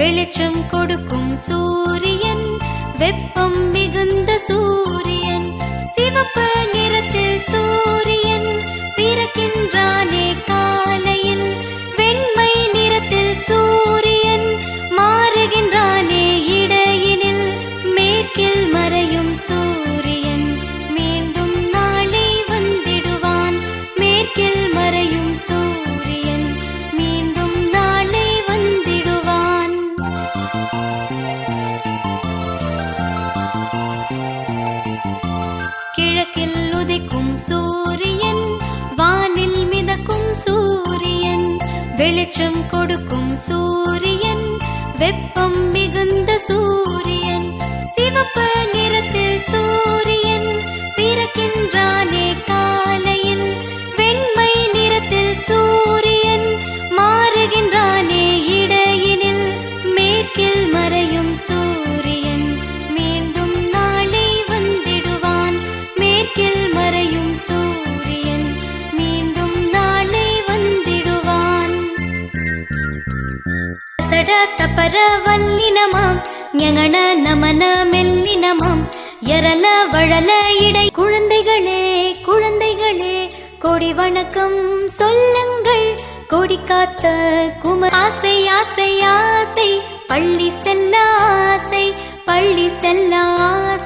வெளிச்சம் கொடுக்கும் சூரியன் வெப்பம் மிகுந்த சூரியன் சிவப்பு வெளிச்சம் கொடுக்கும் சூரியன் வெப்பம் மிகுந்த சூரியன் ಸಡ ತಪರ ವಲ್ಲಿನಮಾಂ ஞங்கன நமன மெல்லினமாம் எரல வழல இடை குழந்தைகளே குழந்தைகளே கொடி வணக்கம் சொல்லுங்கள் கொடி காத்த கும ஆசை ஆசை ஆசை பள்ளி செல்ல ஆசை பள்ளி செல்ல ஆசை